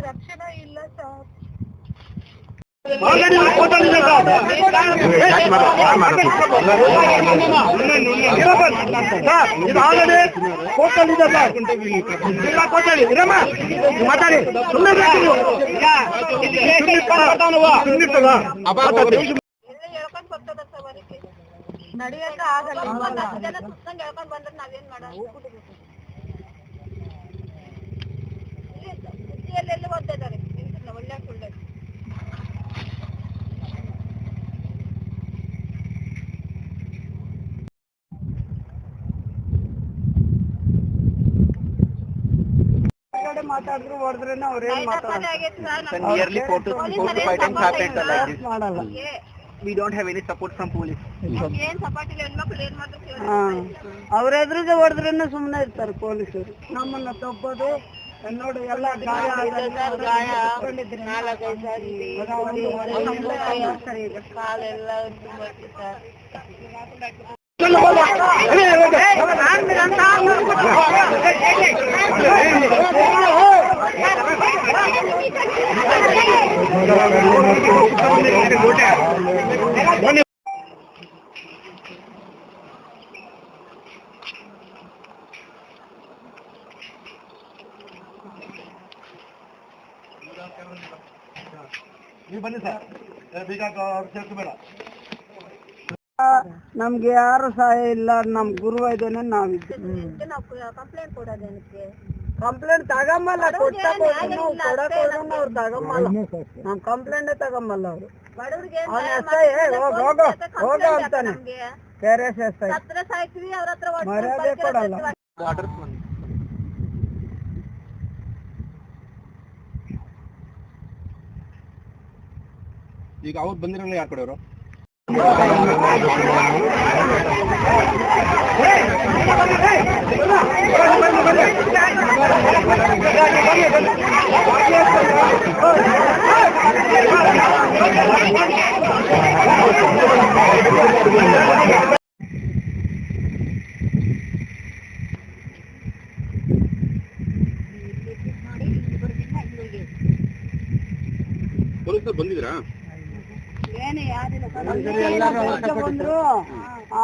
ರಕ್ಷಣೆ ಇಲ್ಲ sir. Already ಕೋರ್ಟಲ್ಲಿ ಇದೆ ಸರ್ ಜಿಲ್ಲಾ ಕೋರ್ಟಲ್ಲಿ ಇರಮ್ಮ ಮಾತಾಡಿ ಸುಮ್ಮನೆ ಆಗಲ್ಲ. ಹತ್ತು ಜನ ಸುತ್ತಂಗ್ ಹೇಳ್ಕೊಂಡ್ ಬಂದ್ರೆ ನಾವೇನ್ this. ಮಾಡಲ್ಲ. ಏ- We don't have any support from police. ಏನ್ ಸಪಾಟ್ ಇಲ್ಲ ಹೆಣ್ಮಕ್ಳು ಏನ್ ಮಾಡ್ತಾರೆ ಹಾ. ಅವ್ರ ಎದುರಿಗೆ ಹೊಡೆದ್ರೆ ಸುಮ್ಮನೆ ಇರ್ತಾರೆ ಪೊಲೀಸರು. ನಮ್ಮನ್ನ ತಪ್ಪೋದು ಎಲ್ಲ ಗಾಯ ಕಾಲೆಲ್ಲ ನೀವು ಬನ್ನಿ ಸರ್. ಬೀಗ ಸೇರ್ಕೋಬೇಡ. ನಮ್ಗೆ ಯಾರು ಸಹಾಯ ಇಲ್ಲ ನಮ್ ಗುರು ಇದ್ದಾನೆ ನಾವು ಕಂಪ್ಲೇಂಟ್ ಕೊಡೋದೇನಕ್ಕೆ ಕಂಪ್ಲೇಂಟ್ ಅವ್ರು ತಗೊಂಬಲ್ಲ. ನಮ್ ಕಂಪ್ಲೇಂಟ್ ತಗೊಂಬಲ್ಲ ಅವ್ರು. ಹೋಗ ಅಂತಾನೆ. ಮರ್ಯಾದೆ ಕೊಡಲ್ಲ. ಈಗ ಅವ್ರು ಬಂದಿರಲ್ಲ ಯಾರ ಕಡೆಯವರು? ಪೊಲೀಸರು ಬಂದಿದ್ರಾ ಬಂದ್ರು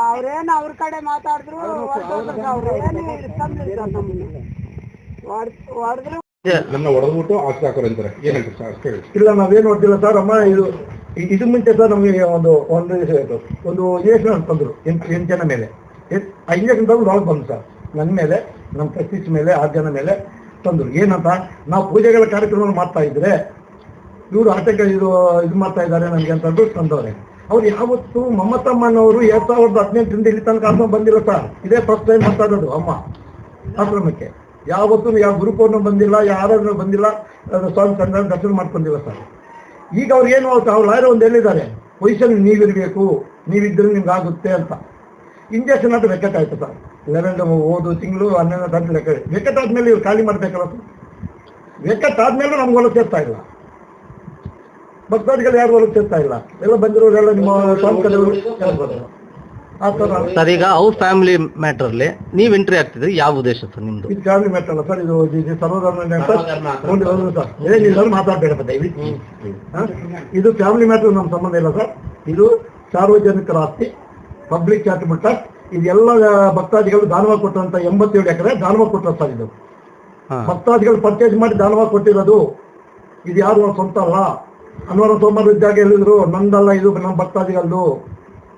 ಅವ್ರೇನ್ ಅವ್ರ ಕಡೆ ಮಾತಾಡಿದ್ರು ಅವ್ರು ಹೊಡೆದ್ರು ನನ್ನ ಹೊಡೆದ್ಬಿಟ್ಟು ಆಸ್ತಿ ಹಾಕೋರು ಅಂತಾರೆ. ಏನಂತ ಸರ್? ಇಲ್ಲ ನಾವೇನು ನೋಡ್ತಿಲ್ಲ ಸರ್. ಅಮ್ಮ ಇದು ಇದು ಮುಂಚೆ ಸರ್ ನಮಗೆ ಒಂದು ಒಂದು ಒಂದು ಇಂಜೆಕ್ಷನ್ ತಂದ್ರು ಎಂಟು ಎಂಟು ಜನ ಮೇಲೆ. ಐದು ಆ ಇಂಜೆಕ್ಷನ್ ತಂದು ಒಳಗೆ ಬಂದು ಸರ್. ನನ್ನ ಮೇಲೆ ನಮ್ಮ ಪ್ರತಿಷ್ಠೆ ಮೇಲೆ ಆರು ಜನ ಮೇಲೆ ತಂದ್ರು. ಏನಂತ? ನಾವು ಪೂಜೆಗಳ ಕಾರ್ಯಕ್ರಮ ಮಾಡ್ತಾ ಇದ್ರೆ ಇವರು ಆಟಕ ಇದು ಇದು ಮಾಡ್ತಾ ಇದ್ದಾರೆ ನನಗೆ ಅಂತ ತಂದವ್ರೆ. ಅವ್ರು ಯಾವತ್ತು ಮಮತಮ್ಮನವರು ಎರಡ್ ಸಾವಿರದ ಹದಿನೆಂಟರಿಂದ ಇಲ್ಲಿ ತನಕ ಆಶ್ರಮ ಬಂದಿಲ್ಲ ಸರ್. ಇದೇ ಫಸ್ಟ್ ಟೈಮ್ ಮಾತಾಡೋದು ಅಮ್ಮ. ಆಶ್ರಮಕ್ಕೆ. ಯಾವತ್ತೂ ಯಾವ ಗುರುಪೌರ್ಣ ಬಂದಿಲ್ಲ, ಯಾರಾದ್ರೂ ಬಂದಿಲ್ಲ ಸ್ವಾಮಿ ಚಂದ್ರ ದರ್ಶನ ಮಾಡ್ಕೊಂಡಿಲ್ಲ ಸರ್. ಈಗ ಅವ್ರು ಏನು ಅವ್ರು ಲಾಯರ್ ಒಂದು ಹೇಳಿದ್ದಾರೆ. ಪೊಸಿಷನ್ ನೀವಿರಬೇಕು ನೀವಿದ್ರೆ ನಿಮ್ಗೆ ಆಗುತ್ತೆ ಅಂತ. ಇಂಜೆಕ್ಷನ್ ಅಂತ ವೆಕೆಟ್ ಆಯ್ತು ಸರ್. ಲೆವೆನ್ ಓದು ತಿಂಗಳು, ಹನ್ನೆರಡು ತಾರೀಕು ಲೆಕ್ಕ ವೆಕೆಟ್ ಆದ್ಮೇಲೆ ಇವ್ರು ಖಾಲಿ ಮಾಡ್ಬೇಕಲ್ಲ ಸರ್. ವೆಕೆಟ್ ಆದ್ಮೇಲೆ ನಮ್ಗೆ ಹೊಲ ಸೇರ್ತಾ ಇಲ್ಲ. ಭಕ್ತಾದಿಗಳು ಯಾರು ಬರುತ್ತೆ ಇಲ್ಲ. ಎಲ್ಲ ಬಂದಿರೋರೆಲ್ಲ ನಿಮ್ಮ ಆ ಥರ ಸರ್ ಈಗ ಅವ್ರ ಫ್ಯಾಮಿಲಿ ಮ್ಯಾಟರ್ ಅಲ್ಲಿ ನೀವ್ ಎಂಟ್ರಿ ಆಗ್ತಿದ್ರಿ ಯಾವ ಉದ್ದೇಶ ಸರ್ ನಿಮ್ದು? ಇದು ಫ್ಯಾಮಿಲಿ ಮ್ಯಾಟರ್ ಅಲ್ಲ ಸರ್ ಇದು ಇದು ಸರ್ವಧರ್ಮ ಸರ್ ಒಂದು ಒಂದು ಸರ್. ಏನಿಲ್ಲ ಮಾತಾಡ್ಬೇಡ ದಯವಿಟ್ಟು. ಹಾ? ಇದು ಫ್ಯಾಮಿಲಿ ಮ್ಯಾಟರ್ ನಮ್ಮ ಸಂಬಂಧ ಇಲ್ಲ ಸರ್. ಇದು ಸಾರ್ವಜನಿಕರ ಆಸ್ತಿ ಪಬ್ಲಿಕ್ ಚಾರಿಟಬಲ್ ಟ್ರಸ್ಟ್ ಇದೆಲ್ಲ ಭಕ್ತಾದಿಗಳು ದಾನವಾಗಿ ಕೊಟ್ಟಂತ ಎಂಬತ್ತೇಳು ಎಕರೆ ದಾನವಾಗಿ ಕೊಟ್ಟ ಸರ್ ಇದು. ಹಾ. ಭಕ್ತಾದಿಗಳು ಪರ್ಚೇಸ್ ಮಾಡಿ ದಾನವಾಗಿ ಕೊಟ್ಟಿರೋದು. ಇದು ಯಾರು ಅವ್ರ ಸ್ವಂತ ಅಲ್ಲ. ಅನ್ವರ ತೋಮರ್ ಇದ್ದಾಗ ಹೇಳಿದ್ರು ನಂದಲ್ಲ ಇದು ನಮ್ಮ ಭಕ್ತಾದಿಗಳದು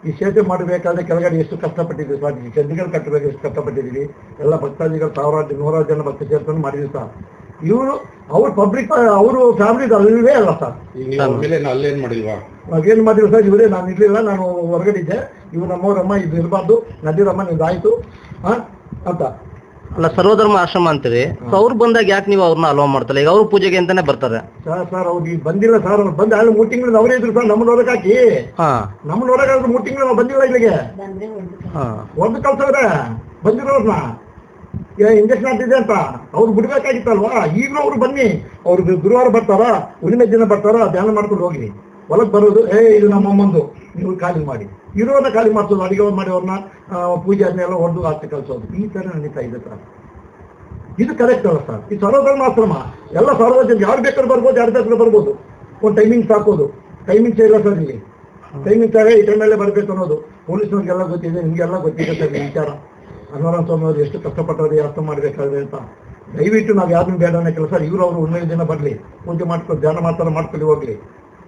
ಈ ಸೇತುವೆ ಮಾಡಬೇಕಾದ್ರೆ ಕೆಳಗಡೆ ಎಷ್ಟು ಕಷ್ಟಪಟ್ಟಿದ್ದೀವಿ ಸರ್ ಚಂದಿಗಳು ಕಟ್ಟಬೇಕು ಎಷ್ಟು ಕಷ್ಟಪಟ್ಟಿದ್ದೀವಿ ಎಲ್ಲ ಭಕ್ತಾದಿಗಳು ಸಾವಿರಾರು ಜನ ನೂರಾರು ಜನ ಭಕ್ತ ಸೇರ್ಕೊಂಡು ಮಾಡಿದ್ವಿ ಸರ್. ಇವರು ಅವ್ರ ಪಬ್ಲಿಕ್ ಅವರು ಫ್ಯಾಮಿಲಿ ಅಲ್ಲಿವೇ ಅಲ್ಲ ಸರ್. ಏನ್ ಅಲ್ಲೇನ್ ಮಾಡಿಲ್ವಾ? ನಾವೇನು ಮಾಡಿದ್ರು ಸರ್ ಇವರೇ ನಾನು ಇರ್ಲಿಲ್ಲ ನಾನು ಹೊರಗಡೆ ಇದ್ದೆ. ಇವ್ರು ನಮ್ಮವ್ರಮ್ಮ ಇದು ಇರಬಾರ್ದು ನದಿರಮ್ಮ ನಿಮ್ದಾಯ್ತು ಹಾ ಅಂತ. ಅಲ್ಲ ಸರ್ವಧರ್ಮ ಆಶ್ರಮ ಅಂತೀರಿ. ಸೊ ಅವ್ರು ಬಂದಾಗ ಯಾಕೆ ನೀವು ಅವ್ರನ್ನ ಅಲೋ ಮಾಡ್ತಾರೆ? ಈಗ ಅವ್ರ ಪೂಜೆಗೆ ಅಂತಾನೆ ಬರ್ತಾರೆ. ಸರ್ ಸರ್ ಅವ್ರು ಈಗ ಬಂದಿಲ್ಲ ಸರ್ ಅವ್ರು ಬಂದ ಅಲ್ಲಿ ಮೂರು ತಿಂಗಳು ಅವರೇ ಇದ್ರು ಸರ್ ನಮ್ಮನ್ನ ಹೊರಗೆ ಹಾಕಿ. ಹಾ. ನಮ್ಮನ್ನ ಹೊರಗೆ ಹಾಕಿದ್ರು ಮೂರು ತಿಂಗಳು ನಾವು ಬಂದಿಲ್ಲ ಇಲ್ಲಿಗೆ. ಹಾ. ಒಂದು ಕಳ್ಸವ್ರೆ ಬಂದಿರೋರ್ನ ಇಂಜೆಕ್ಷನ್ ಆಗ್ತಿದೆ ಅಂತ. ಅವ್ರು ಬಿಡ್ಬೇಕಾಗಿತ್ತಲ್ವಾ? ಈಗ ಅವ್ರು ಬನ್ನಿ. ಅವ್ರು ಗುರುವಾರ ಬರ್ತಾರ? ಉಳಿಮೆ ದಿನ ಬರ್ತಾರ? ಧ್ಯಾನ ಮಾಡ್ಕೊಂಡು ಹೋಗಿ ಹೊಲಕ್ ಬರೋದು ಏ ಇದು ನಮ್ಮ ಅಮ್ಮಂದು, ನೀವು ಖಾಲಿ ಮಾಡಿ. ಇರೋನ ಖಾಲಿ ಮಾಡ್ಸೋದು, ಅಡಿಗೆ ಮಾಡಿ ಅವ್ರನ್ನ ಪೂಜೆ ಅದನ್ನೆಲ್ಲ ಹೊಡೆದು ಆಚೆ ಕಲಿಸೋದು ಈ ತರ ನಡೀತಾ ಇದೆ ಸರ್. ಇದು ಕರೆಕ್ಟ್ ಅಲ್ಲ ಸರ್. ಈ ಸರ್ವಧರ್ಮಾಶ್ರಮ ಎಲ್ಲ ಸಾರ್ವಜನಿಕ ಯಾರು ಬೇಕಾದ್ರೂ ಬರ್ಬೋದು, ಯಾರು ಬೇಕಾದ್ರೂ ಬರ್ಬೋದು. ಒಂದು ಟೈಮಿಂಗ್ಸ್ ಹಾಕೋದು ಟೈಮಿಂಗ್ಸ್ ಇಲ್ಲ ಸರ್ ಇಲ್ಲಿ. ಟೈಮಿಂಗ್ಸ್ ಆಗ ಈ ಟೈಮಲ್ಲೇ ಬರಬೇಕು ಅನ್ನೋದು. ಪೊಲೀಸ್ನವ್ರಿಗೆಲ್ಲ ಗೊತ್ತಿದೆ, ನಿಮಗೆಲ್ಲ ಗೊತ್ತಿದೆ ಸರ್ ವಿಚಾರ. ಅನುರಾಮ್ ಸ್ವಾಮಿ ಅವರು ಎಷ್ಟು ಕಷ್ಟಪಟ್ಟವ್ರಿಗೆ ಅರ್ಥ ಮಾಡಬೇಕಾದ್ರೆ ಅಂತ. ದಯವಿಟ್ಟು ನಾವು ಯಾರನ್ನೂ ಅನ್ನೋ ಕೆಲಸ ಇವರು ಅವರು ಉಣ್ಮೆಯ ದಿನ ಬರಲಿ. ಪೂಜೆ ಮಾಡ್ಕೊಂಡು ಧ್ಯಾನ ಮಾಡ್ತಾರೆ ಮಾಡ್ಕೊಳ್ಳಿ ಹೋಗ್ಲಿ.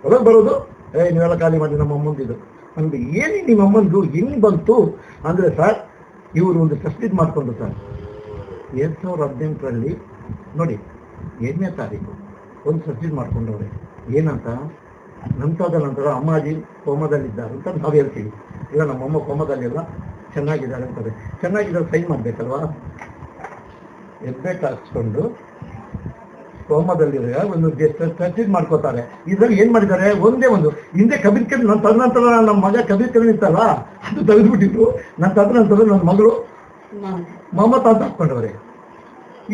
ಒಳಗೆ ಬರೋದು. ಏ, ನೀವೆಲ್ಲ ಖಾಲಿ ಮಾಡಿ ನಮ್ಮ ಅಮ್ಮಂದಿದು ಅಂದ್ರೆ ಏನೇ ನಿಮ್ಮ ಅಮ್ಮಂದು ಇಲ್ಲಿ ಬಂತು ಅಂದ್ರೆ ಸರ್ ಇವರು ಒಂದು ಸಸ್ಟಿದ್ ಮಾಡ್ಕೊಂಡು ಸರ್ ಎರಡ್ ಸಾವಿರದ ಹದಿನೆಂಟರಲ್ಲಿ, ನೋಡಿ, ಎರಡನೇ ತಾರೀಕು ಒಂದು ತಸ್ಲೀದ್ ಮಾಡ್ಕೊಂಡವ್ರೆ. ಏನಂತ? ನಂತರದ ನಂತರ ಅಮ್ಮಾಜಿ ಕೋಮದಲ್ಲಿದ್ದಾರೆ ಅಂತ ನಾವು ಹೇಳ್ತೀವಿ. ಇಲ್ಲ ನಮ್ಮಮ್ಮ ಕೋಮದಲ್ಲೆಲ್ಲ, ಚೆನ್ನಾಗಿದ್ದಾರೆ ಅಂತಾರೆ. ಚೆನ್ನಾಗಿದ್ದಾರೆ ಸೈನ್ ಮಾಡ್ಬೇಕಲ್ವಾ? ಹೆಬ್ಬೆಟ್ಟು ಹಾಕ್ಸ್ಕೊಂಡು ಕೋಮದಲ್ಲಿರುವ ಒಂದು ತಸ್ಲೀದ್ ಮಾಡ್ಕೋತಾರೆ. ಇದ್ರಲ್ಲಿ ಏನ್ ಮಾಡಿದ್ದಾರೆ? ಒಂದೇ ಒಂದು. ಹಿಂದೆ ಕಬೀರ್ ಕಬಿ ನನ್ನ ತದನಂತರ ನಮ್ಮ ಮಗ ಕಬೀರ್ ಕಬಿ ಇತ್ತಲ್ಲ ಅದು ತೆಗೆದ್ಬಿಟ್ಟಿದ್ರು. ನನ್ನ ತದನಂತರ ನನ್ನ ಮಗಳು ಮಮತಾ ಅಂತ ಹಾಕೊಂಡವ್ರೆ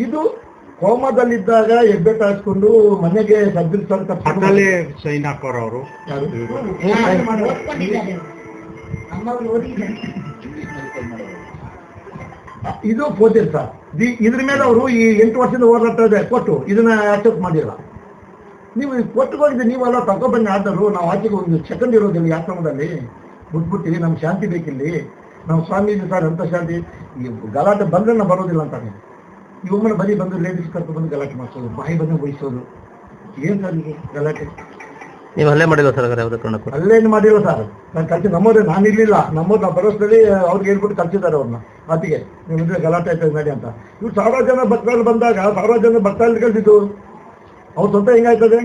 ಇದು ಕೋಮದಲ್ಲಿದ್ದಾಗ ಹೆಬ್ಬೆ ಹಾಕ್ಸ್ಕೊಂಡು ಮನೆಗೆ ಸಬ್ಬಿಲ್ ಸರ್ ಸೈನ್ ಹಾಕೋರು ಅವರು ಇದು ಫೋರ್ಜರಿ ಸರ್ ಇದ್ರ ಮೇಲೆ ಅವರು ಈ ಎಂಟು ವರ್ಷದ ಹೋರಾಟ ಇದೆ, ಕೊಟ್ಟು ಇದನ್ನ ಅಕ್ಸೆಪ್ಟ್ ಮಾಡಿಲ್ಲ. ನೀವು ಕೊಟ್ಟು ಕೊಟ್ಟುಕೊಂಡಿದ್ದು ನೀವೆಲ್ಲ ತಗೊಬನ್ನಿ ಆದರೂ ನಾವು ಆಚೆಗೆ ಒಂದು ಸೆಕೆಂಡ್ ಇರೋದಿಲ್ಲ ಈ ಆಶ್ರಮದಲ್ಲಿ ಬಿಟ್ಬಿಟ್ಟಿವಿ ನಮ್ಗೆ ಶಾಂತಿ ಬೇಕಿಲ್ಲಿ. ನಾವು ಸ್ವಾಮೀಜಿ ಸರ್ ಅಂತ ಶಾಂತಿ? ಈ ಗಲಾಟೆ ಬಂದ್ರೆ ನಾವು ಬರೋದಿಲ್ಲ ಅಂತಾನೆ. ಒಮ್ಮೆ ಬರೀ ಬಂದು ಲೇಡೀಸ್ ಕರ್ಕೊಂಡು ಬಂದು ಗಲಾಟೆ ಮಾಡಿಸೋದು, ಬಾಯಿ ಬಂದು ಬಯಸೋದು ಏನ್ ಸರ್ ಗಲಾಟೆ? ನೀವು ಅಲ್ಲೇ ಮಾಡಿಲ್ಲ ಸರ್ ಹಾಗಾದ್ರೆ ಯಾವುದೇ ಕಾರಣಕ್ಕೂ ಅಲ್ಲೇ ಮಾಡಿಲ್ಲ ಸರ್. ನಾನು ಕಲ್ಸಿ ನಮ್ಮವ್ರೆ ನಾನು ಇರ್ಲಿಲ್ಲ ನಮ್ಮವ್ರು ನಾವು ಬರೋಷ್ಟರಲ್ಲಿ ಅವ್ರಿಗೆ ಹೇಳ್ಬಿಟ್ಟು ಕಲ್ಸಿದ್ದಾರೆ ಅವ್ರನ್ನ ಆತಿಗೆ ನೀವು ಇದ್ರೆ ಗಲಾಟೆ ಆಯ್ತದೆ ನಡಿ ಅಂತ. ಇವ್ರು ಸಾವಿರ ಜನ ಭಕ್ತರಲ್ಲಿ ಬಂದಾಗ ಸಾವಿರ ಜನ ಭಕ್ತಾದಿಗಳಿದ್ದು ಅವ್ರ ಸ್ವಂತ ಹೆಂಗಾಯ್ತದೆ